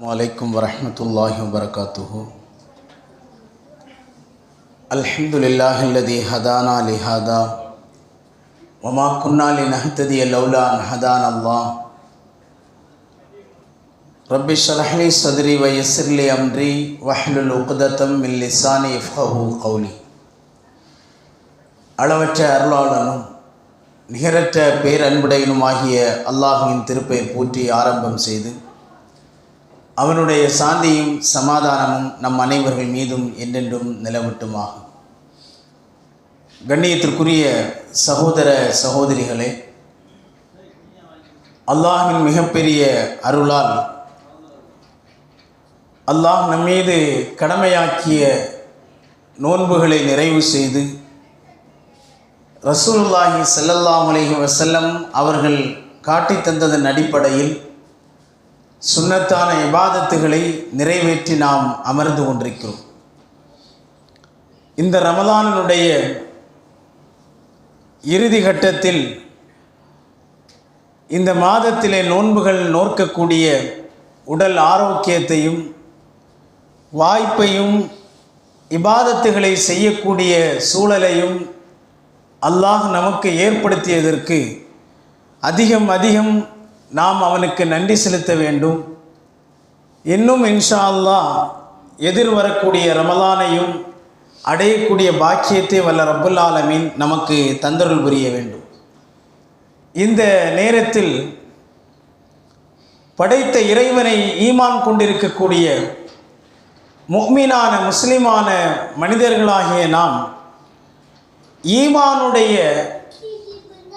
வலைக்கம் வரமத்துல்லாஹி வபரகாத்துஹு அல்ஹம்துலில்லாஹ் அல்லதி ஹதானா லி ஹதா வமா குன்னா லி நஹ்ததி லௌலா அன் ஹதான் அல்லாஹ் ரப்பி ஷரஹ்லி சத்ரி வ யஸ்ர்லி அம்ரி வஹ்லுல் உக்தத்தம் மின் லிசானி இஃப்ஹஹு கௌலி அளவற்ற அருளாளனும் நிகரற்ற பேரன்புடையனுமாகிய அல்லாஹுவின் திருப்பை போற்றி ஆரம்பம் செய்து அவனுடைய சாந்தியும் சமாதானமும் நம் அனைவர்கள் மீதும் என்றென்றும் நிலவட்டுமாகும் கண்ணியத்திற்குரிய சகோதர சகோதரிகளே அல்லாஹின் மிகப்பெரிய அருளால் அல்லாஹ் நம்மீது கடமையாக்கிய நோன்புகளை நிறைவு செய்து ரசூலுல்லாஹி ஸல்லல்லாஹு அலைஹி வஸல்லம் அவர்கள் காட்டித் தந்ததன் அடிப்படையில் சுண்ணத்தான இபாதத்துகளை நிறைவேற்றி நாம் அமர்ந்து கொண்டிருக்கிறோம். இந்த ரமதானனுடைய இறுதி கட்டத்தில் இந்த மாதத்திலே நோன்புகள் நோக்கக்கூடிய உடல் ஆரோக்கியத்தையும் வாய்ப்பையும் இபாதத்துகளை செய்யக்கூடிய சூழலையும் அல்லாஹ் நமக்கு ஏற்படுத்தியதற்கு அதிகம் அதிகம் நாம் அவனுக்கு நன்றி செலுத்த வேண்டும். இன்னும் இன்ஷா எதிர் வரக்கூடிய ரமலானையும் அடையக்கூடிய பாக்கியத்தை வல்ல ரப்புல் ஆலமீன் நமக்கு தந்தருள் புரிய வேண்டும். இந்த நேரத்தில் படைத்த இறைவனை ஈமான் கொண்டிருக்கக்கூடிய முக்மீனான முஸ்லிமான மனிதர்களாகிய நாம் ஈமானுடைய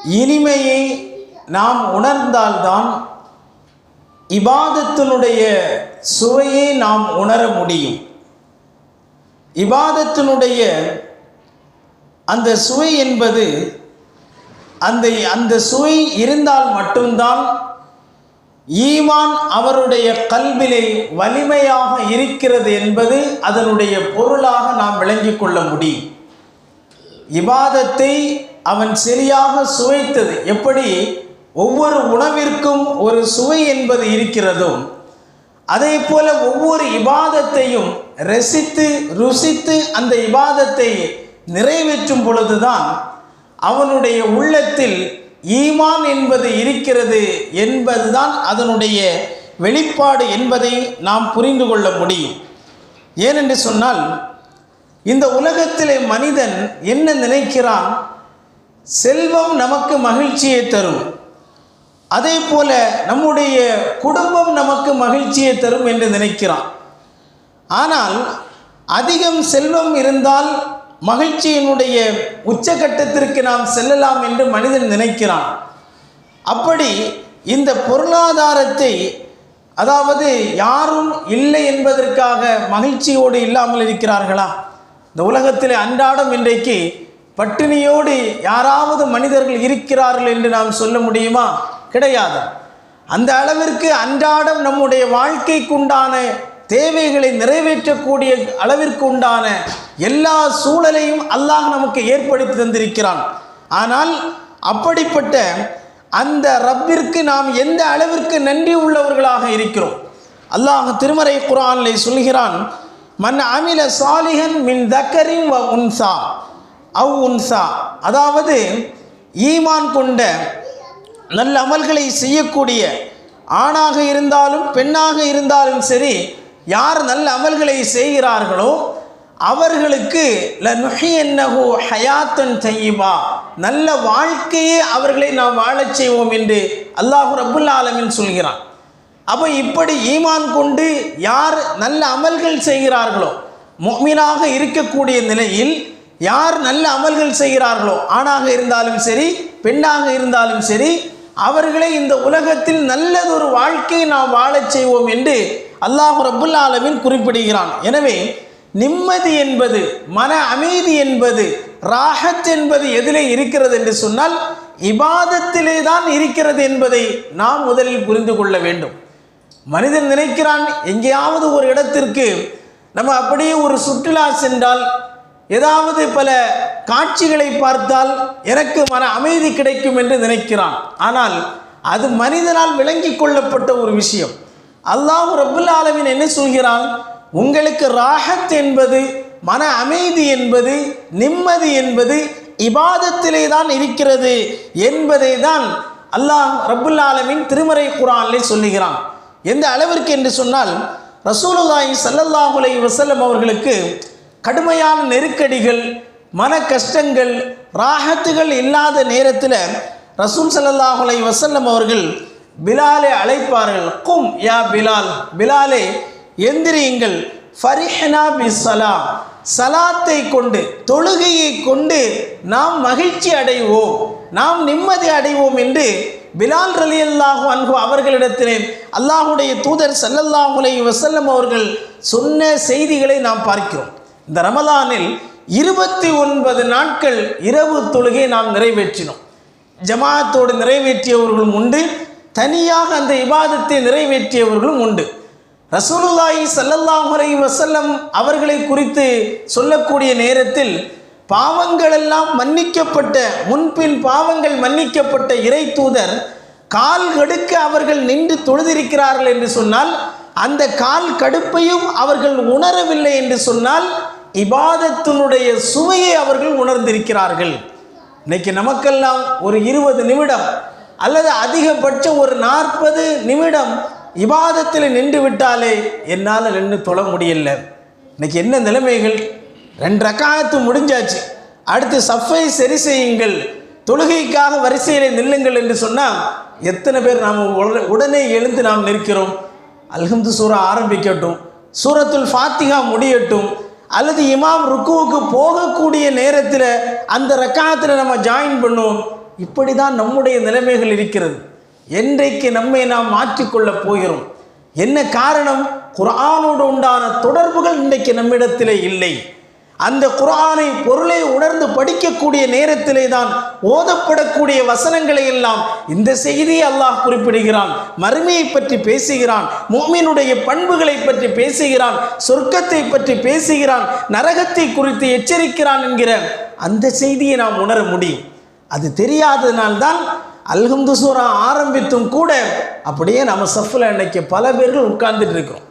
இனிமையை நாம் உணர்ந்தால்தான் இபாதத்தினுடைய சுவையை நாம் உணர முடியும். இபாதத்தினுடைய அந்த சுவை என்பது அந்த அந்த சுவை இருந்தால் மட்டும்தான் ஈமான் அவருடைய கல்விலை வலிமையாக இருக்கிறது என்பது அதனுடைய பொருளாக நாம் விளங்கிக் கொள்ள முடியும். இபாதத்தை அவன் சரியாக சுவைத்தது. எப்படி? ஒவ்வொரு உணவிற்கும் ஒரு சுவை என்பது இருக்கிறதோ அதே போல ஒவ்வொரு இபாதத்தையும் ரசித்து ருசித்து அந்த இபாதத்தை நிறைவேற்றும் பொழுதுதான் அவனுடைய உள்ளத்தில் ஈமான் என்பது இருக்கிறது என்பதுதான் அதனுடைய வெளிப்பாடு என்பதை நாம் புரிந்து கொள்ள முடியும். ஏனென்று சொன்னால் இந்த உலகத்திலே மனிதன் என்ன நினைக்கிறான்? செல்வம் நமக்கு மகிழ்ச்சியை தரும். அதே போல நம்முடைய குடும்பம் நமக்கு மகிழ்ச்சியை தரும் என்று நினைக்கிறான். ஆனால் அதிகம் செல்வம் இருந்தால் மகிழ்ச்சியினுடைய உச்சகட்டத்திற்கு நாம் செல்லலாம் என்று மனிதன் நினைக்கிறான். அப்படி இந்த பொருளாதாரத்தை அதாவது யாரும் இல்லை என்பதற்காக மகிழ்ச்சியோடு இல்லாமல் இருக்கிறார்களா? இந்த உலகத்தில் அன்றாடம் இன்றைக்கு பட்டினியோடு யாராவது மனிதர்கள் இருக்கிறார்கள் என்று நாம் சொல்ல முடியுமா? கிடையாது. அந்த அளவிற்கு அன்றாடம் நம்முடைய வாழ்க்கைக்குண்டான தேவைகளை நிறைவேற்றக்கூடிய அளவிற்கு உண்டான எல்லா சூழலையும் அல்லாஹ் நமக்கு ஏற்படுத்தி தந்திருக்கிறான். ஆனால் அப்படிப்பட்ட அந்த ரப்பிற்கு நாம் எந்த அளவிற்கு நன்றி உள்ளவர்களாக இருக்கிறோம்? அல்லாஹ் திருமறை குரானில் சொல்கிறான் மன் அமில சாலிகன் மின் தக்கரின் வ உன்சா. அவ் உன்சா. அதாவது ஈமான் கொண்ட நல்ல அமல்களை செய்யக்கூடிய ஆணாக இருந்தாலும் பெண்ணாக இருந்தாலும் சரி யார் நல்ல அமல்களை செய்கிறார்களோ அவர்களுக்கு லனுஹியன்னஹு ஹயாத்தன் தையிபா நல்ல வாழ்க்கையே அவர்களை நாம் வாழச் செய்வோம் என்று அல்லாஹு ரபுல் ஆலமின் சொல்கிறான். அப்போ இப்படி ஈமான் கொண்டு யார் நல்ல அமல்கள் செய்கிறார்களோ மொமீனாக இருக்கக்கூடிய நிலையில் யார் நல்ல அமல்கள் செய்கிறார்களோ ஆணாக இருந்தாலும் சரி பெண்ணாக இருந்தாலும் சரி அவர்களை இந்த உலகத்தில் நல்லதொரு வாழ்க்கையை நாம் வாழச் செய்வோம் என்று அல்லாஹு ரபுல் ஆலமின் குறிப்பிடுகிறான். எனவே நிம்மதி என்பது மன அமைதி என்பது ராகத் என்பது எதிலே இருக்கிறது என்று சொன்னால் இபாதத்திலே தான் இருக்கிறது என்பதை நாம் முதலில் புரிந்து கொள்ள வேண்டும். மனிதன் நினைக்கிறான் எங்கேயாவது ஒரு இடத்திற்கு நம்ம அப்படியே ஒரு சுற்றுலா சென்றால் ஏதாவது பல காட்சிகளை பார்த்தால் எனக்கு மன அமைதி கிடைக்கும் என்று நினைக்கிறான். ஆனால் அது மனிதனால் விளங்கி கொள்ளப்பட்ட ஒரு விஷயம். அல்லாஹ் ரபுல் ஆலமின் என்ன சொல்கிறான்? உங்களுக்கு ராகத் என்பது மன அமைதி என்பது நிம்மதி என்பது இபாதத்திலே தான் இருக்கிறது என்பதை தான் அல்லாஹ் ரபுல் ஆலமின் திருமறை குரானிலே சொல்லுகிறான். எந்த அளவிற்கு என்று சொன்னால் ரசூலுல்லாஹி சல்லல்லாஹுலை வசல்லம் அவர்களுக்கு கடுமையான நெருக்கடிகள் மன கஷ்டங்கள் ராகத்துகள் இல்லாத நேரத்தில் ரசூல் சல்லாஹலை வசல்லம் அவர்கள் பிலாலை அழைப்பார்கள். கும் யா பிலால் பிலாலே எந்திரியுங்கள். ஃபரிஹெனாபி சலா சலாத்தை கொண்டு தொழுகையை கொண்டு நாம் மகிழ்ச்சி அடைவோம். நாம் நிம்மதி அடைவோம் என்று பிலால் ரலி அல்லாஹு அன்பு அவர்களிடத்திலே அல்லாஹுடைய தூதர் சல்லல்லாஹுலை வசல்லம் அவர்கள் சொன்ன செய்திகளை நாம் பார்க்கிறோம். இந்த ரமலானில் இருபத்தி ஒன்பது நாட்கள் இரவு தொழுகை நாம் நிறைவேற்றினோம். ஜமாஅத்தோடு நிறைவேற்றியவர்களும் உண்டு. தனியாக அந்த இபாதத்தை நிறைவேற்றியவர்களும் உண்டு. ரசூலுல்லாஹி சல்லல்லாஹுரை வசல்லம் அவர்களை குறித்து சொல்லக்கூடிய நேரத்தில் பாவங்களெல்லாம் மன்னிக்கப்பட்ட முன்பின் பாவங்கள் மன்னிக்கப்பட்ட இறை தூதர் கால் கடுக்க அவர்கள் நின்று தொழுதிருக்கிறார்கள் என்று சொன்னால் அந்த கால் கடுப்பையும் அவர்கள் உணரவில்லை என்று சொன்னால் இபாதத்தினுடைய சுவையை அவர்கள் உணர்ந்திருக்கிறார்கள். இன்னைக்கு நமக்கெல்லாம் ஒரு இருபது நிமிடம் அல்லது அதிகபட்சம் ஒரு நாற்பது நிமிடம் இபாதத்தில் நின்று விட்டாலே என்னால் நின்று தொழ முடியல. இன்னைக்கு என்ன நிலைமைகள்? ரெண்டு ரக்காயத்து முடிஞ்சாச்சு. அடுத்து சஃபை சரி செய்யுங்கள். தொழுகைக்காக வரிசையில் நில்லுங்கள் என்று சொன்னால் எத்தனை பேர் நாம் உடனே எழுந்து நாம் நிற்கிறோம். அல்ஹம்து சூரா ஆரம்பிக்கட்டும். சூரத்துல் ஃபாத்திகா முடியட்டும். அல்லது இமாம் ருக்குவுக்கு போகக்கூடிய நேரத்தில் அந்த ரக்காயத்தில் நம்ம ஜாயின் பண்ணுவோம் இப்படி தான் நம்முடைய நிலைமைகள் இருக்கிறது. என்றைக்கு நம்மை நாம் மாற்றிக்கொள்ளப் போகிறோம். என்ன காரணம்? குரானோடு உண்டான தொடர்புகள் இன்றைக்கு நம்மிடத்தில் இல்லை. அந்த குரானை பொருளை உணர்ந்து படிக்கக்கூடிய நேரத்திலே தான் ஓதப்படக்கூடிய வசனங்களை எல்லாம் இந்த செய்தியை அல்லாஹ் குறிப்பிடுகிறான். மறுமையை பற்றி பேசுகிறான். மூமினுடைய பண்புகளை பற்றி பேசுகிறான். சொர்க்கத்தை பற்றி பேசுகிறான். நரகத்தை குறித்து எச்சரிக்கிறான் என்கிற அந்த செய்தியை நாம் உணர முடியும். அது தெரியாததினால்தான் அல்ஹம்து சூரா ஆரம்பித்தும் கூட அப்படியே நம்ம சஃபில் இன்னைக்கு பல பேர்கள் உட்கார்ந்துட்டு இருக்கிறோம்.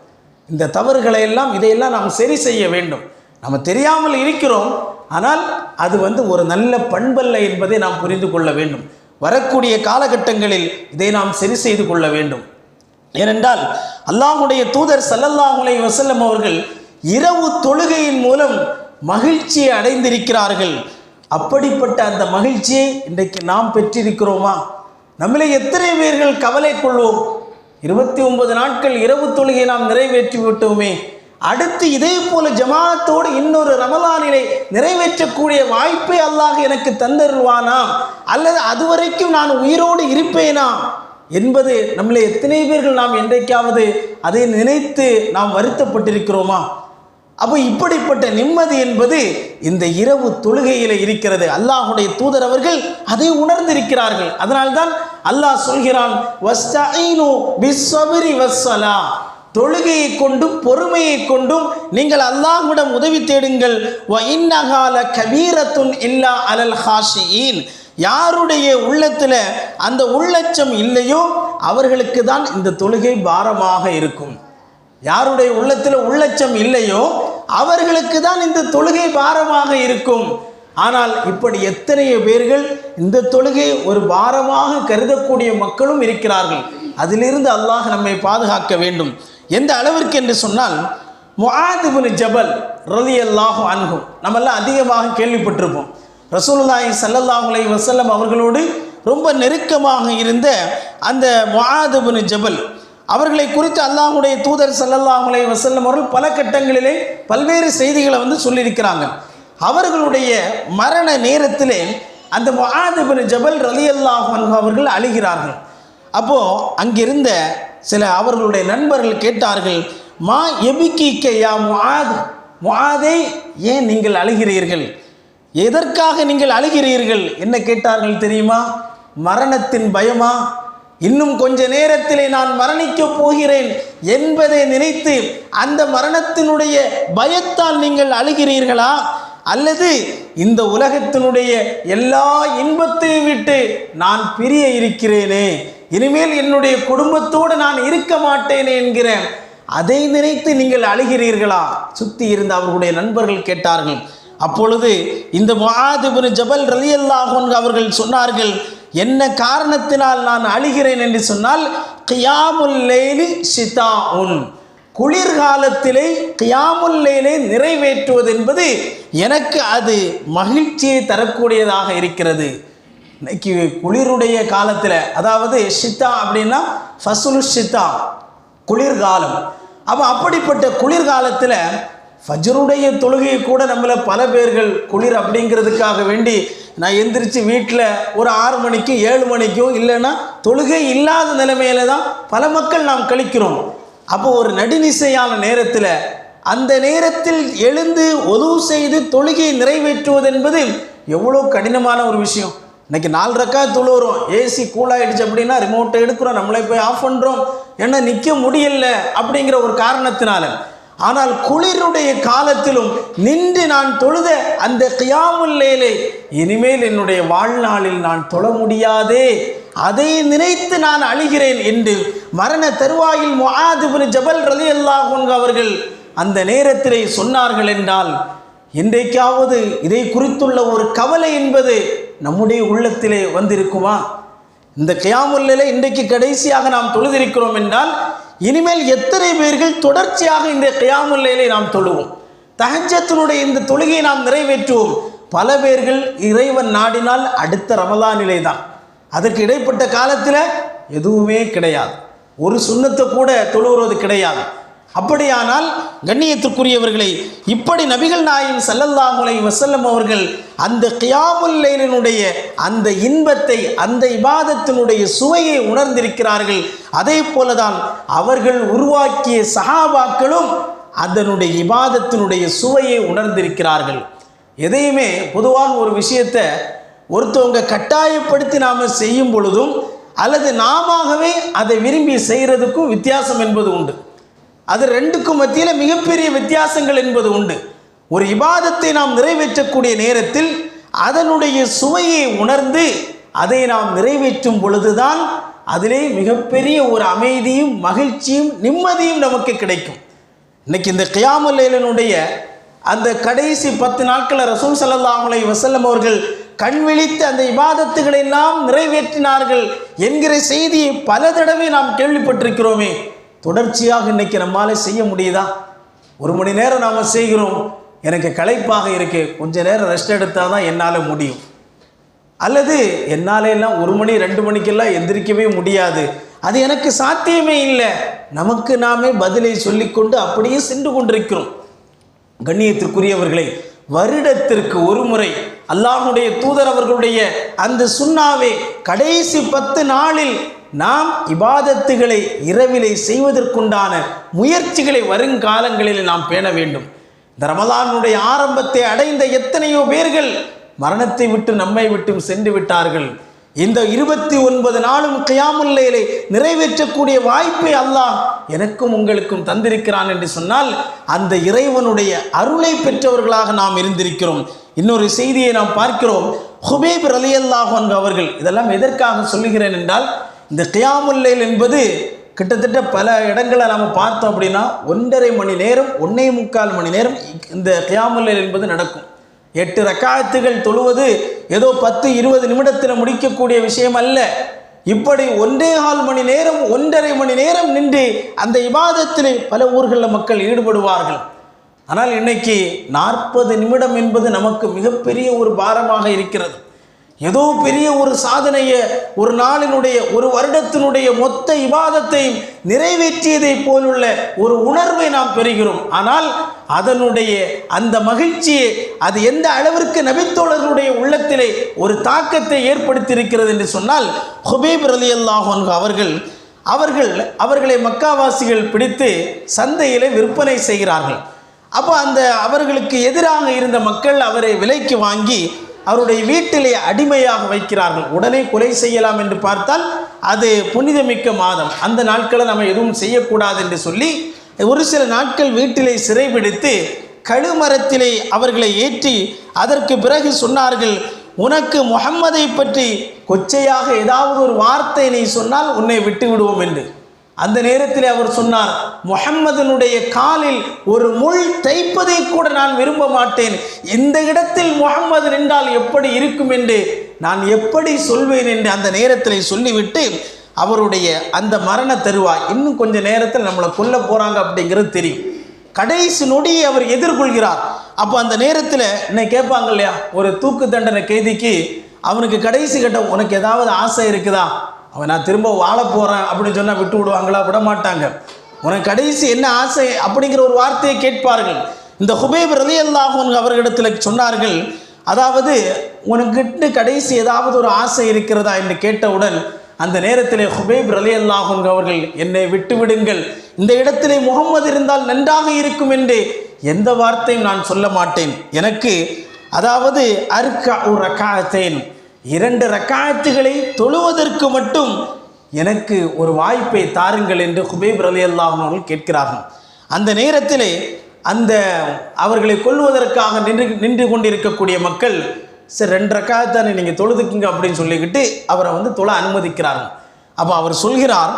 இந்த தவறுகளை எல்லாம் இதையெல்லாம் நாம் சரி செய்ய வேண்டும். நம்ம தெரியாமல் இருக்கிறோம் ஆனால் அது வந்து ஒரு நல்ல பண்பல்ல என்பதை நாம் புரிந்து கொள்ள வேண்டும். வரக்கூடிய காலகட்டங்களில் இதை நாம் சரி செய்து கொள்ள வேண்டும். ஏனென்றால் அல்லாஹுடைய தூதர் ஸல்லல்லாஹு வசல்லம் அவர்கள் இரவு தொழுகையின் மூலம் மகிழ்ச்சியை அடைந்திருக்கிறார்கள். அப்படிப்பட்ட அந்த மகிழ்ச்சியை இன்றைக்கு நாம் பெற்றிருக்கிறோமா? நம்மளே எத்தனை பேர்கள் கவலை கொள்வோம்? இருபத்தி ஒன்பது நாட்கள் இரவு தொழுகை நாம் நிறைவேற்றி விட்டோமே அடுத்து இதே போல ஜமாத்தோடு இன்னொரு ரமலானிலை நிறைவேற்றக்கூடிய வாய்ப்பை அல்லாஹ் எனக்கு தந்தருவானா அல்லது அதுவரைக்கும் நான் உயிரோடு இருப்பேனா? என்பது நம்மளை எத்தனை பேர்கள் நாம் என்றைக்காவது அதை நினைத்து நாம் வருத்தப்பட்டிருக்கிறோமா? அப்போ இப்படிப்பட்ட நிம்மதி என்பது இந்த இரவு தொழுகையில் இருக்கிறது. அல்லாஹுடைய தூதர் அவர்கள் அதை உணர்ந்திருக்கிறார்கள். அதனால்தான் அல்லாஹ் சொல்கிறான் வஸ்ஸலா." தொழுகையை கொண்டும் பொறுமையை கொண்டும் நீங்கள் அல்லாஹ்விடம் உதவி தேடுங்கள். வ இன்னகால கபீரத்துன் இல்லா அலல் ஹாஷியின். யாருடைய உள்ளத்தில் அந்த உள்ளச்சம் இல்லையோ அவர்களுக்கு தான் இந்த தொழுகை பாரமாக இருக்கும். யாருடைய உள்ளத்தில் உள்ளச்சம் இல்லையோ அவர்களுக்கு தான் இந்த தொழுகை பாரமாக இருக்கும். ஆனால் இப்படி எத்தனையோ பேர்கள் இந்த தொழுகை ஒரு பாரமாக கருதக்கூடிய மக்களும் இருக்கிறார்கள். அதிலிருந்து அல்லாஹ் நம்மை பாதுகாக்க வேண்டும். எந்த அளவிற்கு என்று சொன்னால் முஆதுபின் ஜபல் ரலி அல்லாஹு அன்ஹு நம்மெல்லாம் அதிகமாக கேள்விப்பட்டிருப்போம். ரசூலுல்லாஹி சல்லல்லாஹுலை வசல்லம் அவர்களோடு ரொம்ப நெருக்கமாக இருந்த அந்த முஆதுபின் ஜபல் அவர்களை குறித்து அல்லாஹுடைய தூதர் சல்லல்லாஹுலை வசல்லம் அவர்கள் பல கட்டங்களிலே பல்வேறு செய்திகளை வந்து சொல்லியிருக்கிறாங்க. அவர்களுடைய மரண நேரத்திலே அந்த முஆதுபின் ஜபல் ரலியல்லாஹு அன்ஹு அவர்கள் அழுகிறார்கள். அப்போது அங்கிருந்த சில அவர்களுடைய நண்பர்கள் கேட்டார்கள் மா எபிக்கிக்கையா முஆத்? முஆதே ஏன் நீங்கள் அழுகிறீர்கள்? எதற்காக நீங்கள் அழுகிறீர்கள்? என்ன கேட்டார்கள் தெரியுமா? மரணத்தின் பயமா? இன்னும் கொஞ்ச நேரத்திலே நான் மரணிக்கப் போகிறேன் என்பதை நினைத்து அந்த மரணத்தினுடைய பயத்தால் நீங்கள் அழுகிறீர்களா? அல்லது இந்த உலகத்தினுடைய எல்லா இன்பத்தையும் விட்டு நான் பிரிய இருக்கிறேனே? இனிமேல் என்னுடைய குடும்பத்தோடு நான் இருக்க மாட்டேன் என்கிற அதை நினைத்து நீங்கள் அழுகிறீர்களா? சுத்தி இருந்த அவர்களுடைய நண்பர்கள் கேட்டார்கள். அப்பொழுது இந்த முஆதிபின் ஜபல் ரலியல்லாஹோன் அவர்கள் சொன்னார்கள் என்ன காரணத்தினால் நான் அழுகிறேன்? என்று சொன்னால் கியாமுல் சிதா உன் குளிர்காலத்திலே கியாமுல்லையிலே நிறைவேற்றுவது என்பது எனக்கு அது மகிழ்ச்சியை தரக்கூடியதாக இருக்கிறது. இன்னைக்கு குளிருடைய காலத்தில் அதாவது ஷித்தா அப்படின்னா ஃபசுலு ஷித்தா குளிர்காலம். அப்போ அப்படிப்பட்ட குளிர்காலத்தில் ஃபஜ்ருடைய தொழுகையை கூட நம்மளை பல பேர்கள் குளிர் அப்படிங்கிறதுக்காக வேண்டி நான் எந்திரிச்சு வீட்டில் ஒரு ஆறு மணிக்கும் ஏழு மணிக்கும் இல்லைன்னா தொழுகை இல்லாத நிலைமையில தான் பல மக்கள் நாம் கழிக்கிறோம். அப்போ ஒரு நடுநிசையான நேரத்தில் அந்த நேரத்தில் எழுந்து உதவு செய்து தொழுகையை நிறைவேற்றுவது என்பது எவ்வளோ கடினமான ஒரு விஷயம். இன்னைக்கு நாலு ரக்கா தொழுகிறோம் ஏசி கூலாயிடுச்சு அப்படின்னா ரிமோட்டை எடுக்கிறோம். நம்மளே போய் ஆஃப் பண்ணுறோம் ஏன்னா நிற்க முடியல அப்படிங்கிற ஒரு காரணத்தினால. ஆனால் குளிருடைய காலத்திலும் நின்று நான் தொழுத அந்த கியாமுல்லேலே இனிமேல் என்னுடைய வாழ்நாளில் நான் தொழ முடியாதே. அதை நினைத்து நான் அழுகிறேன் என்று மரண தருவாயில் முஆதுபின் ஜபல் ரலி அல்லாஹ் அவர்கள் அந்த நேரத்திலே சொன்னார்கள் என்றால் என்றைக்காவது இதை குறித்துள்ள ஒரு கவலை என்பது நம்முடைய உள்ளத்திலே வந்திருக்குமா? இந்த கியாமுல்லில இன்றைக்கு கடைசியாக நாம் தொழுதிருக்கிறோம் என்றால் இனிமேல் எத்தனை பேர்கள் தொடர்ச்சியாக இந்த கியாமுல்லையிலே நாம் தொழுவோம்? தஹஜத்தினுடைய இந்த தொழுகையை நாம் நிறைவேற்றுவோம். பல பேர்கள் இறைவன் நாடினால் அடுத்த ரமலானிலே தான். அதற்கு இடைப்பட்ட காலத்தில் எதுவுமே கிடையாது. ஒரு சுண்ணத்தை கூட தொழுகிறது கிடையாது. அப்படியானால் கண்ணியத்திற்குரியவர்களை இப்படி நபிகள் நாயம் ஸல்லல்லாஹு வசல்லம் அவர்கள் அந்த கியாமுல்லைனுடைய அந்த இன்பத்தை அந்த இபாதத்தினுடைய சுவையை உணர்ந்திருக்கிறார்கள். அதே போலதான் அவர்கள் உருவாக்கிய சஹாபாக்களும் அதனுடைய இபாதத்தினுடைய சுவையை உணர்ந்திருக்கிறார்கள். எதையுமே பொதுவான ஒரு விஷயத்தை ஒருத்தவங்க கட்டாயப்படுத்தி நாம் செய்யும் பொழுதும் அல்லது நாமவே அதை விரும்பி செய்கிறதுக்கும் வித்தியாசம் என்பது உண்டு. அது ரெண்டுக்கும் மத்தியில் மிகப்பெரிய வித்தியாசங்கள் என்பது உண்டு. ஒரு இபாதத்தை நாம் நிறைவேற்றக்கூடிய நேரத்தில் அதனுடைய சுவையை உணர்ந்து அதை நாம் நிறைவேற்றும் பொழுதுதான் அதிலே மிகப்பெரிய ஒரு அமைதியும் மகிழ்ச்சியும் நிம்மதியும் நமக்கு கிடைக்கும். இன்னைக்கு இந்த கியாமுல்லைலனுடைய அந்த கடைசி பத்து நாட்களில் ரசூல் ஸல்லல்லாஹு வசல்லம் அவர்கள் கண் விழித்து அந்த இபாதத்துகளை எல்லாம் நிறைவேற்றினார்கள் என்கிற செய்தியை பல தடவை நாம் கேள்விப்பட்டிருக்கிறோமே. தொடர்ச்சியாக இன்னைக்கு நம்மால செய்ய முடியுதா? ஒரு மணி நேரம் நாம் செய்கிறோம். எனக்கு களைப்பாக இருக்கு. கொஞ்ச நேரம் ரெஸ்ட் எடுத்தால் தான் என்னால் முடியும். அல்லது என்னால் எல்லாம் ஒரு மணி ரெண்டு மணிக்கெல்லாம் எந்திரிக்கவே முடியாது. அது எனக்கு சாத்தியமே இல்லை. நமக்கு நாமே பதிலை சொல்லிக்கொண்டு அப்படியே சென்று கொண்டிருக்கிறோம். கண்ணியத்திற்குரியவர்களை வருடத்திற்கு ஒரு முறை அல்லாஹுடைய தூதர் அவர்களுடைய அந்த சுண்ணாவை கடைசி பத்து நாளில் நாம் இபாதத்துகளை இரவிலே செய்வதற்குண்டான முயற்சிகளை வருங்காலங்களில் நாம் பேண வேண்டும். இந்த ரமலானுடைய ஆரம்பத்தை அடைந்த எத்தனையோ பேர்கள் மரணத்தை விட்டு நம்மை விட்டும் சென்று விட்டார்கள். இந்த இருபத்தி ஒன்பது நாளும் கியாமுல்லையிலே நிறைவேற்றக்கூடிய வாய்ப்பை அல்லாஹ் எனக்கும் உங்களுக்கும் தந்திருக்கிறான் என்று சொன்னால் அந்த இறைவனுடைய அருளை பெற்றவர்களாக நாம் இருந்திருக்கிறோம். இன்னொரு செய்தியை நாம் பார்க்கிறோம். ஹுபேப் ரலியல்லாஹ் அவர்கள் இதெல்லாம் எதற்காக சொல்லுகிறேன் என்றால் இந்த கியாமுல்லைல் என்பது கிட்டத்தட்ட பல இடங்களை நாம் பார்த்தோம் அப்படின்னா ஒன்றரை மணி நேரம் ஒன்றே முக்கால் மணி நேரம் இந்த கியாமுல்லைல் என்பது நடக்கும். எட்டு ரக்காயத்துகள் தொழுவது ஏதோ பத்து இருபது நிமிடத்தில் முடிக்கக்கூடிய விஷயம் அல்ல. இப்படி ஒன்றே கால் மணி நேரம் ஒன்றரை மணி நேரம் நின்று அந்த இபாதத்தில் பல ஊர்களில் மக்கள் ஈடுபடுவார்கள். ஆனால் இன்னைக்கு நாற்பது நிமிடம் என்பது நமக்கு மிகப்பெரிய ஒரு பாரமாக இருக்கிறது. ஏதோ பெரிய ஒரு சாதனையை ஒரு நாளினுடைய ஒரு வருடத்தினுடைய மொத்த இபாதத்தையும் நிறைவேற்றியதை போலுள்ள ஒரு உணர்வை நாம் பெறுகிறோம். ஆனால் அதனுடைய அந்த மகிழ்ச்சியை அது எந்த அளவிற்கு நபித்தோழர்களுடைய உள்ளத்திலே ஒரு தாக்கத்தை ஏற்படுத்தியிருக்கிறது என்று சொன்னால் ஹுபீப் ரலி அவர்கள் அவர்கள் அவர்களை மக்காவாசிகள் பிடித்து சந்தையிலே விற்பனை செய்கிறார்கள். அப்போ அந்த அவர்களுக்கு எதிராக இருந்த மக்கள் அவரை விலைக்கு வாங்கி அவருடைய வீட்டிலே அடிமையாக வைக்கிறார்கள். உடனே கொலை செய்யலாம் என்று பார்த்தால் அது புனிதமிக்க மாதம். அந்த நாட்களை நம்ம எதுவும் செய்யக்கூடாது என்று சொல்லி ஒரு சில நாட்கள் வீட்டிலே சிறைபிடித்து கழுமரத்திலே அவர்களை ஏற்றி அதற்கு பிறகு சொன்னார்கள் உனக்கு முகம்மதை பற்றி கொச்சையாக ஏதாவது ஒரு வார்த்தை நீ சொன்னால் உன்னை விட்டு விடுவோம் என்று. அந்த நேரத்தில் அவர் சொன்னார் முகம்மதுனுடைய காலில் ஒரு முள் தைப்பதை கூட நான் விரும்ப மாட்டேன். இந்த இடத்தில் முகம்மது நின்றால் எப்படி இருக்கும் என்று நான் எப்படி சொல்வேன்? என்று அந்த நேரத்தில் சொல்லிவிட்டு அவருடைய அந்த மரண தருவாய் இன்னும் கொஞ்ச நேரத்தில் நம்மளை கொல்ல போகிறாங்க அப்படிங்கிறது தெரியும். கடைசி நொடியை அவர் எதிர்கொள்கிறார். அப்போ அந்த நேரத்தில் என்னை கேட்பாங்க இல்லையா? ஒரு தூக்கு தண்டனை கைதிக்கு அவனுக்கு கடைசி கட்டம் உனக்கு ஏதாவது ஆசை இருக்குதா? அவன் நான் திரும்ப வாழ போகிறேன் அப்படின்னு சொன்னால் விட்டு விடுவாங்களா? விட மாட்டாங்க உனக்கு கடைசி என்ன ஆசை அப்படிங்கிற ஒரு வார்த்தையை கேட்பார்கள். இந்த ஹுபேப் ரலி அல்லாஹன் அவர்களிடத்தில் சொன்னார்கள் அதாவது உனக்கிட்ட கடைசி ஏதாவது ஒரு ஆசை இருக்கிறதா? என்று கேட்டவுடன் அந்த நேரத்திலே ஹுபேப் ரலி அல்லாஹன் அவர்கள் என்னை விட்டு விடுங்கள். இந்த இடத்திலே முகம்மது இருந்தால் நன்றாக இருக்கும் என்று எந்த வார்த்தையும் நான் சொல்ல மாட்டேன். எனக்கு அதாவது அர்கா ரக்காத்தேன் இரண்டு ரக்காயத்துகளை தொழுவதற்கு மட்டும் எனக்கு ஒரு வாய்ப்பை தாருங்கள் என்று ஹுபேப் அலி அல்லாஹர்கள் கேட்கிறார்கள். அந்த நேரத்திலே அந்த அவர்களை கொல்வதற்காக நின்று நின்று கொண்டிருக்கக்கூடிய மக்கள் சரி ரெண்டு ரக்காயத்தானே நீங்கள் தொழுதுக்குங்க அப்படின்னு சொல்லிக்கிட்டு அவரை வந்து தொழ அனுமதிக்கிறார்கள். அப்போ அவர் சொல்கிறார்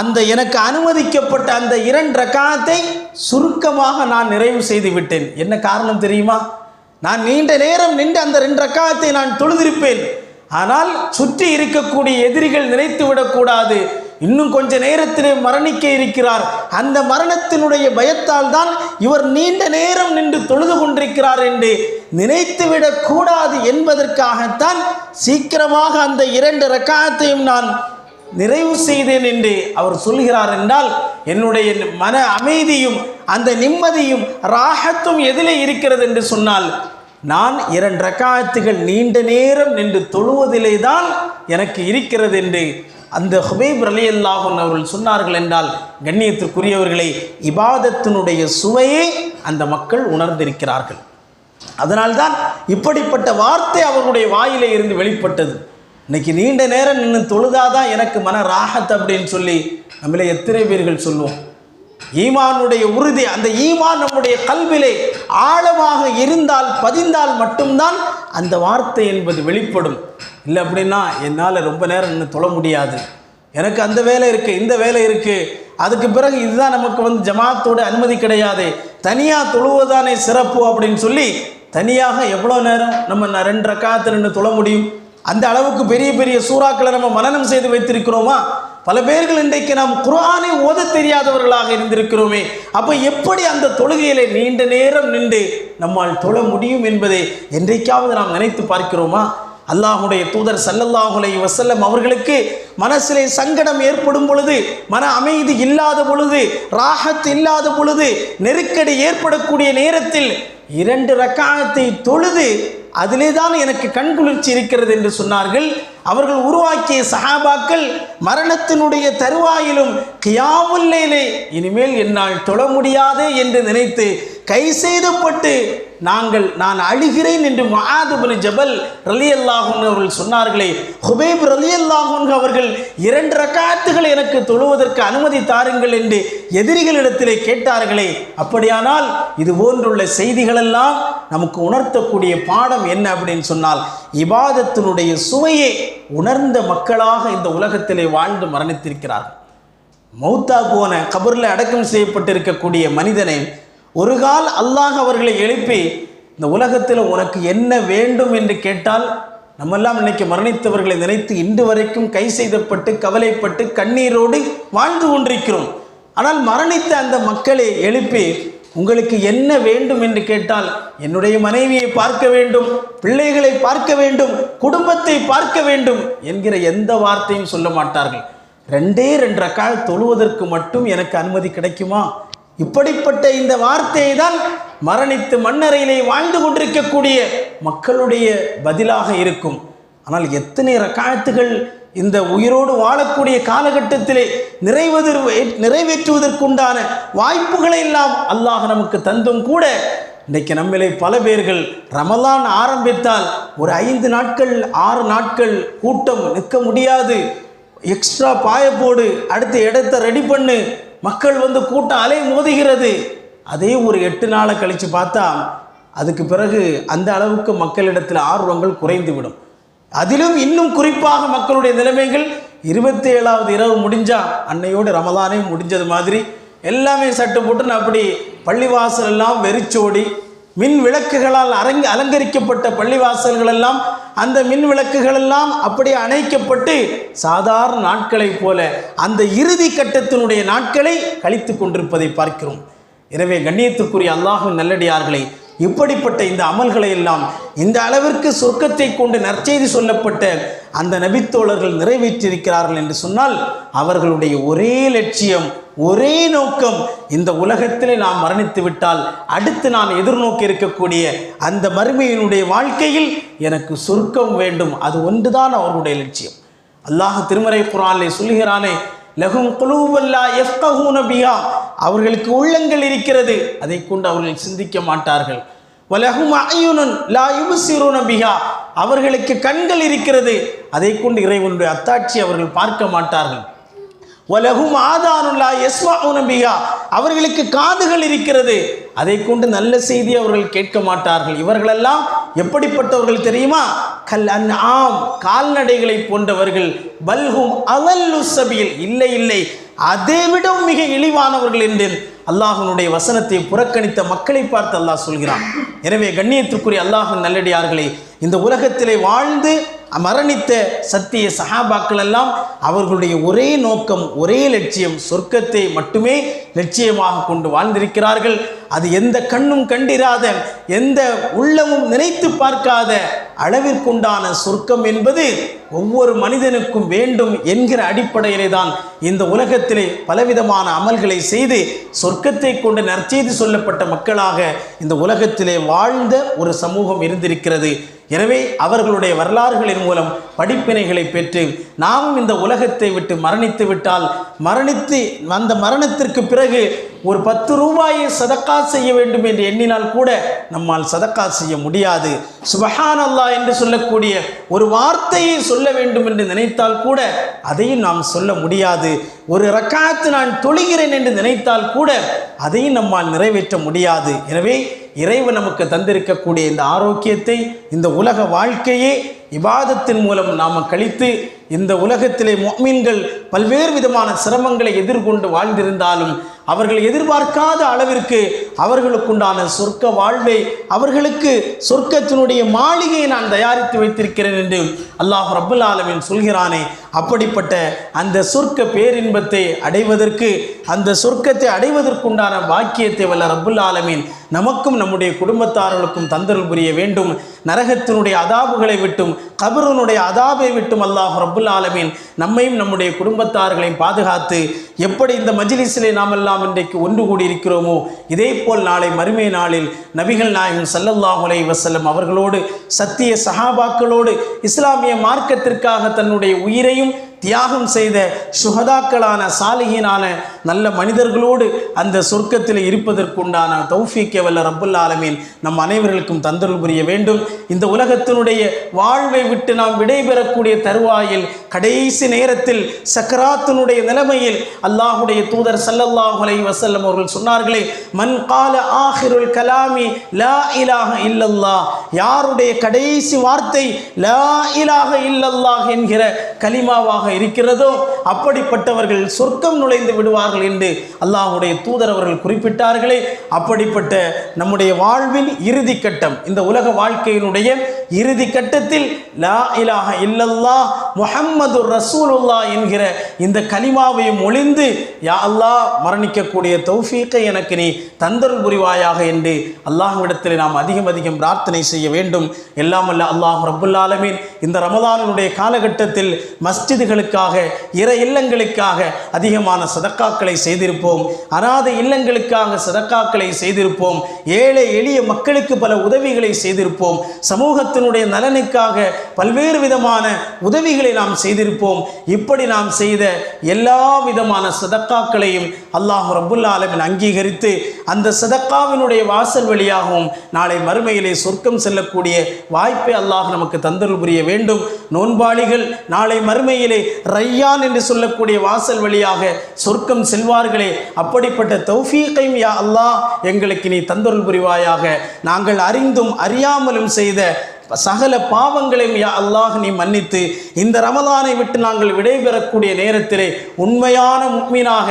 அந்த எனக்கு அனுமதிக்கப்பட்ட அந்த இரண்டு ரக்காயத்தை சுருக்கமாக நான் நிறைவு செய்து விட்டேன் என்ன காரணம் தெரியுமா? நான் நீண்ட நேரம் நின்று அந்த ரெண்டு ரக்காயத்தை நான் தொழுதிருப்பேன். ஆனால் சுற்றி இருக்கக்கூடிய எதிரிகள் நினைத்து விடக்கூடாது. இன்னும் கொஞ்ச நேரத்திலே மரணிக்க இருக்கிறார். அந்த மரணத்தினுடைய பயத்தால் தான் இவர் நீண்ட நேரம் நின்று தொழுது கொண்டிருக்கிறார் என்று நினைத்துவிடக் கூடாது என்பதற்காகத்தான் சீக்கிரமாக அந்த இரண்டு ரக்காயத்தையும் நான் நிறைவு செய்தேன் என்று அவர் சொல்கிறார் என்றால் என்னுடைய மன அமைதியும் அந்த நிம்மதியும் ராகத்தும் எதிலே இருக்கிறது என்று சொன்னால் நான் இரண்டு ரக்காயத்துகள் நீண்ட நேரம் நின்று தொழுவதிலே தான் எனக்கு இருக்கிறது என்று அந்த ஹுபைப் ரலி அல்லாஹன் அவர்கள் சொன்னார்கள் என்றால் கண்ணியத்திற்குரியவர்களை இபாதத்தினுடைய சுவையை அந்த மக்கள் உணர்ந்திருக்கிறார்கள். அதனால்தான் இப்படிப்பட்ட வார்த்தை அவர்களுடைய வாயிலே இருந்து வெளிப்பட்டது. இன்னைக்கு நீண்ட நேரம் நின்று தொழுதாதான் எனக்கு மன ராகத் அப்படின்னு சொல்லி நம்மளே எத்தனை பேர்கள் சொல்லுவோம். ஈமானுடைய உறுதி அந்த ஈமான் நம்முடைய கல்விலே ஆழமாக இருந்தால் பதிந்தால் மட்டும்தான் அந்த வார்த்தை என்பது வெளிப்படும். இல்லை அப்படின்னா என்னால் ரொம்ப நேரம் இன்னும் தொழ முடியாது. எனக்கு அந்த வேலை இருக்குது இந்த வேலை இருக்குது அதுக்கு பிறகு இதுதான் நமக்கு வந்து ஜமாத்தோட அனுமதி கிடையாது. தனியாக தொழுவதானே சிறப்பு அப்படின்னு சொல்லி தனியாக எவ்வளோ நேரம் நம்ம ரெண்டு ரக்காத்து நின்று தொழ முடியும்? அந்த அளவுக்கு பெரிய பெரிய சூறாக்களை நம்ம மனனம் செய்து வைத்திருக்கிறோமா? பல பேர்கள் இன்றைக்கு நாம் குரானை ஓத தெரியாதவர்களாக இருந்திருக்கிறோமே. அப்போ எப்படி அந்த தொழுகையிலே நீண்ட நேரம் நின்று நம்மால் தொழ முடியும் என்பதை என்றைக்காவது நாம் நினைத்து பார்க்கிறோமா? அல்லாஹுடைய தூதர் சல்லல்லாஹுலை வசல்லம் அவர்களுக்கு மனசிலே சங்கடம் ஏற்படும் பொழுது மன அமைதி இல்லாத பொழுது ராகத் இல்லாத பொழுது நெருக்கடி ஏற்படக்கூடிய நேரத்தில் இரண்டு ரக்காயத்தை தொழுது அதிலே தான் எனக்கு கண்குளிர்ச்சி இருக்கிறது என்று சொன்னார்கள். அவர்கள் உருவாக்கிய சஹாபாக்கள் மரணத்தினுடைய தருவாயிலும் கியாமுல்லேலே இனிமேல் என்னால் தொழ முடியாது என்று நினைத்து கை செய்தப்பட்டு நாங்கள் நான் அழுகிறேன் என்று மகாதுபுரி ஜபல் ரலி அல்லாஹன் அவர்கள் சொன்னார்களே ஹுபேப் ரலி அல்லாஹன் அவர்கள் இரண்டு ரக்காத்துகள் எனக்கு தொழுவதற்கு அனுமதி தாருங்கள் என்று எதிரிகளிடத்திலே கேட்டார்களே அப்படியானால் இது போன்றுள்ள செய்திகளெல்லாம் நமக்கு உணர்த்தக்கூடிய பாடம் என்ன அப்படின்னு சொன்னால் இபாதத்தினுடைய சுவையை உணர்ந்த மக்களாக இந்த உலகத்திலே வாழ்ந்து மரணித்திருக்கிறார்கள் மௌத்தா போன கபரில் அடக்கம் செய்யப்பட்டிருக்கக்கூடிய மனிதனை ஒரு கால் அல்லாஹ் அவர்களை எழுப்பி இந்த உலகத்தில் உனக்கு என்ன வேண்டும் என்று கேட்டால் நம்மெல்லாம் இன்னைக்கு மரணித்தவர்களை நினைத்து இன்று வரைக்கும் கை செய்தப்பட்டு கவலைப்பட்டு கண்ணீரோடு வாழ்ந்து கொண்டிருக்கிறோம். ஆனால் மரணித்த அந்த மக்களை எழுப்பி உங்களுக்கு என்ன வேண்டும் என்று கேட்டால் என்னுடைய மனைவியை பார்க்க வேண்டும் பிள்ளைகளை பார்க்க வேண்டும் குடும்பத்தை பார்க்க வேண்டும் என்கிற எந்த வார்த்தையும் சொல்ல மாட்டார்கள். ரெண்டே ரெண்டு கால் தொழுவதற்கு மட்டும் எனக்கு அனுமதி கிடைக்குமா? இப்படிப்பட்ட இந்த வார்த்தையை தான் மரணித்து மண்ணறையிலே வாழ்ந்து கொண்டிருக்கக்கூடிய மக்களுடைய பதிலாக இருக்கும். ஆனால் எத்தனை ரக்காயத்துகள் இந்த உயிரோடு வாழக்கூடிய காலகட்டத்திலே நிறைவதற்கு நிறைவேற்றுவதற்குண்டான வாய்ப்புகளை எல்லாம் அல்லாஹ் நமக்கு தந்தும் கூட இன்றைக்கு நம்மளை பல பேர்கள் ரமலான் ஆரம்பித்தால் ஒரு ஐந்து நாட்கள் ஆறு நாட்கள் கூட்டம் நிற்க முடியாது. எக்ஸ்ட்ரா பாய போடு அடுத்த இடத்த ரெடி பண்ணு மக்கள் வந்து கூட்டம் அலை மோதுகிறது. அதே ஒரு எட்டு நாளை கழித்து பார்த்தா அதுக்கு பிறகு அந்த அளவுக்கு மக்களிடத்தில் ஆர்வங்கள் குறைந்துவிடும். அதிலும் இன்னும் குறிப்பாக மக்களுடைய நிலைமைகள் இருபத்தி ஏழாவது இரவு முடிஞ்சா அன்னையோடு ரமதானே முடிஞ்சது மாதிரி எல்லாமே சட்டு போட்டுன்னு அப்படி பள்ளிவாசல் எல்லாம் வெறிச்சோடி மின் விளக்குகளால் அரங்க அலங்கரிக்கப்பட்ட பள்ளிவாசல்கள் எல்லாம் அந்த மின் விளக்குகள் எல்லாம் அப்படியே அணைக்கப்பட்டு சாதாரண நாட்களைப் போல அந்த இறுதி கட்டத்தினுடைய நாட்களை கழித்து கொண்டிருப்பதை பார்க்கிறோம். எனவே கண்ணியத்துக்குரிய அல்லாஹும் நல்லடியார்களை இப்படிப்பட்ட இந்த அமல்களை எல்லாம் இந்த அளவிற்கு சொர்க்கத்தை கொண்டு நற்செய்தி சொல்லப்பட்ட அந்த நபித்தோழர்கள் நிறைவேற்றியிருக்கிறார்கள் என்று சொன்னால் அவர்களுடைய ஒரே லட்சியம் ஒரே நோக்கம் இந்த உலகத்திலே நாம் மரணித்து விட்டால் அடுத்து நான் எதிர்நோக்கி இருக்கக்கூடிய அந்த மறுமையினுடைய வாழ்க்கையில் எனக்கு சொர்க்கம் வேண்டும். அது ஒன்றுதான் அவர்களுடைய லட்சியம். அல்லாஹ் திருமறை குரானிலே சொல்லுகிறானே லகும் குழுவல்லா எஃப்கஹூ நபியா அவர்களுக்கு உள்ளங்கள் இருக்கிறது. அதை கொண்டு அவர்கள் சிந்திக்க மாட்டார்கள். வலகும் அயுனன் லா யுபசிருன நபியா அவர்களுக்கு கண்கள் இருக்கிறது. அதை கொண்டு இறைவனுடைய அத்தாட்சி அவர்கள் பார்க்க மாட்டார்கள். வலகும் ஆதானுல்லா எஸ்வா நபியா அவர்களுக்கு காதுகள் இருக்கிறது. அதை கொண்டு நல்ல செய்தி அவர்கள் கேட்க மாட்டார்கள். இவர்களெல்லாம் எப்படிப்பட்டவர்கள் தெரியுமா? கல் அன் ஆம் கால்நடைகளை போன்றவர்கள். பல்கும் அவல்லு சபியில் இல்லை இல்லை. அதை விடவும் மிக இழிவானவர்கள் என்று அல்லாஹனுடைய வசனத்தை புறக்கணித்த மக்களை பார்த்து அல்லாஹ் சொல்கிறான். எனவே கண்ணியத்திற்குரிய அல்லாஹின் நல்லடியார்களே இந்த உலகத்திலே வாழ்ந்து மரணித்த சத்திய சஹாபாக்கள் எல்லாம் அவர்களுடைய ஒரே நோக்கம் ஒரே லட்சியம் சொர்க்கத்தை மட்டுமே லட்சியமாக கொண்டு வாழ்ந்திருக்கிறார்கள். அது எந்த கண்ணும் கண்டிராத எந்த உள்ளமும் நினைத்து பார்க்காத அளவிற்குண்டான சொர்க்கம் என்பது ஒவ்வொரு மனிதனுக்கும் வேண்டும் என்கிற அடிப்படையிலே தான் இந்த உலகத்திலே பலவிதமான அமல்களை செய்து சொர்க்கத்தை கொண்டு நற்செய்து சொல்லப்பட்ட மக்களாக இந்த உலகத்திலே வாழ்ந்த ஒரு சமூகம் இருந்திருக்கிறது. எனவே அவர்களுடைய வரலாறுகளின் மூலம் படிப்பினைகளை பெற்று நாமும் இந்த உலகத்தை விட்டு மரணித்து விட்டால் மரணித்து அந்த மரணத்திற்கு பிறகு ஒரு பத்து ரூபாயை சதக்கா செய்ய வேண்டும் என்று எண்ணினால் கூட நம்மால் சதக்கா செய்ய முடியாது. சுபஹான் அல்லாஹ் என்று சொல்லக்கூடிய ஒரு வார்த்தையை சொல்ல வேண்டும் என்று நினைத்தால் கூட அதையும் நாம் சொல்ல முடியாது. ஒரு ரக்காத்து நான் தொழுகிறேன் என்று நினைத்தால் கூட அதையும் நம்மால் நிறைவேற்ற முடியாது. எனவே இறைவன் நமக்கு தந்திருக்கக்கூடிய இந்த ஆரோக்கியத்தை இந்த உலக வாழ்க்கையே இபாதத்தின் மூலம் நாம் கழித்து இந்த உலகத்திலே மொமீன்கள் பல்வேறு விதமான சிரமங்களை எதிர்கொண்டு வாழ்ந்திருந்தாலும் அவர்கள் எதிர்பார்க்காத அளவிற்கு அவர்களுக்குண்டான சொர்க்க வாழ்வை அவர்களுக்கு சொர்க்கத்தினுடைய மாளிகையை நான் தயாரித்து வைத்திருக்கிறேன் என்று அல்லாஹ் ரபுல் ஆலமின் சொல்கிறானே. அப்படிப்பட்ட அந்த சொர்க்க பேரின்பத்தை அடைவதற்கு அந்த சொர்க்கத்தை அடைவதற்குண்டான பாக்கியத்தை வல்ல ரபுல் ஆலமீன் நமக்கும் நம்முடைய குடும்பத்தார்களுக்கும் தந்தல் புரிய வேண்டும். நரகத்தினுடைய அதாபுகளை விட்டும் கபருனுடைய அதாபை விட்டும் அல்லாஹ் ரபுல் ஆலமீன் நம்மையும் நம்முடைய குடும்பத்தார்களையும் பாதுகாத்து எப்படி இந்த மஜ்லிஸிலே நாம் எல்லாம் இன்றைக்கு ஒன்று கூடி இருக்கிறோமோ இதே போல் நாளை மறுமை நாளில் நபிகள் நாயகம் ஸல்லல்லாஹு வசல்லம் அவர்களோடு சத்திய சஹாபாக்களோடு இஸ்லாமிய மார்க்கத்திற்காக தன்னுடைய உயிரையும் தியாகம் செய்த சுகதாக்களான சாலிகினான நல்ல மனிதர்களோடு அந்த சொர்க்கத்தில் இருப்பதற்குண்டான தௌஃபீக்கே வல்ல ரப்புல் ஆலமீன் நம் அனைவர்களுக்கும் தந்தருள் புரிய வேண்டும். இந்த உலகத்தினுடைய வாழ்வை விட்டு நாம் விடைபெறக்கூடிய தருவாயில் கடைசி நேரத்தில் சக்கராத்தினுடைய நிலைமையில் அல்லாஹுடைய தூதர் ஸல்லல்லாஹு வசல்லம் அவர்கள் சொன்னார்களே மன் கால ஆஹிருல் கலாமி லா இலாக இல்லல்லா யாருடைய கடைசி வார்த்தை லா இலாக இல்லல்லாஹ் என்கிற கலிமாவாக இருக்கிறதோ? அப்படிப்பட்டவர்கள் சொர்க்கம் நுழைந்து விடுவார்கள் என்று அல்லாஹுடைய தூதர் அவர்கள் குறிப்பிட்டார்களே. அப்படிப்பட்ட நம்முடைய வாழ்வின் இறுதி கட்டம் இந்த உலக வாழ்க்கையினுடைய இறுதி கட்டத்தில் லா இலாக இல்லல்லா முஹம்மது ரசூலுல்லா என்கிற இந்த கலிமாவையும் ஒளிந்து யா அல்லாஹ் மரணிக்கக்கூடிய தௌஃபீக்கை எனக்கு நீ தந்தருள் புரிவாயாக என்று அல்லாஹ்விடத்தில் நாம் அதிகம் அதிகம் பிரார்த்தனை செய்ய வேண்டும். எல்லாம் அல்ல அல்லாஹ் ரபுல்லாலமீன் இந்த ரமதானனுடைய காலகட்டத்தில் மஸ்ஜிதுகளுக்காக இற இல்லங்களுக்காக அதிகமான சதக்காக்களை செய்திருப்போம். அநாத இல்லங்களுக்காக சதக்காக்களை செய்திருப்போம். ஏழை எளிய மக்களுக்கு பல உதவிகளை செய்திருப்போம். சமூகத்தினுடைய நலனுக்காக பல்வேறு விதமான உதவிகளை நாம் செய்திருப்போம். இப்படி நாம் செய்த எல்லா விதமான சதக்காக்களையும் அல்லாஹ் ரபுல்லா ஆலமின் அங்கீகரித்து அந்த சதக்காவினுடைய வாசல் வழியாகவும் நாளை மறுமையிலே சொர்க்கம் செல்லக்கூடிய வாய்ப்பை அல்லாஹ் நமக்கு தந்தருள் புரிய வேண்டும். நோன்பாளிகள் நாளை மறுமையிலே ரையான் என்று சொல்லக்கூடிய வாசல் வழியாக சொர்க்கம் செல்வார்களே அப்படிப்பட்ட தௌஃபீக்கையும் யா அல்லாஹ் எங்களுக்கு நீ தந்தருள் புரிவாயாக. நாங்கள் அறிந்தும் அறியாமலும் செய்த சகல பாவங்களையும் யா அல்லாஹ் நீ மன்னித்து இந்த ரமதானை விட்டு நாங்கள் விடைபெறக்கூடிய நேரத்திலே உண்மையான முக்மீனாக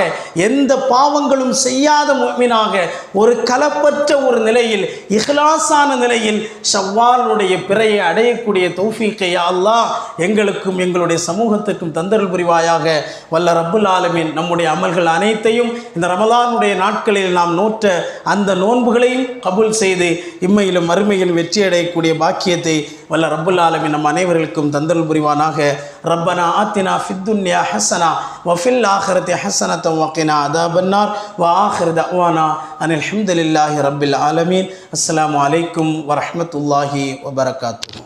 எந்த பாவங்களும் செய்யாத முக்மீனாக ஒரு கலப்பற்ற ஒரு நிலையில் இஹ்லாசான நிலையில் ஷவ்வாலுடைய பிறையை அடையக்கூடிய தௌஃபீக்கை யா அல்லாஹ் எங்களுக்கும் எங்களுடைய சமூகத்திற்கும் தந்தருள் புரிவாயாக. வல்ல ரப்புல் ஆலமின். நம்முடைய அமல்கள் அனைத்தையும் இந்த ரமலானுடைய நாட்களில் நாம் நோற்ற அந்த நோன்புகளையும் கபூல் செய்து இம்மையிலும் மறுமையிலும் வெற்றி அடையக்கூடிய பாக்கியத்தை வல்ல ரப்புல் ஆலமீன் நம் அனைவர்களுக்கும் தந்தருள் புரிவானாக ரப்பனா ஆத்தினா ஃபித்துன்யா ஹசனா வஃபில் ஆஹரத்தி ஹசனத்தம் வக்கினா அதாபன்னார் வ ஆஹிர் தவானா அனில் ஹம்துலில்லாஹி ரப்பில் ஆலமீன் அஸ்ஸலாமு அலைக்கும் வரஹ்மத்துல்லாஹி வபரகாத்துஹு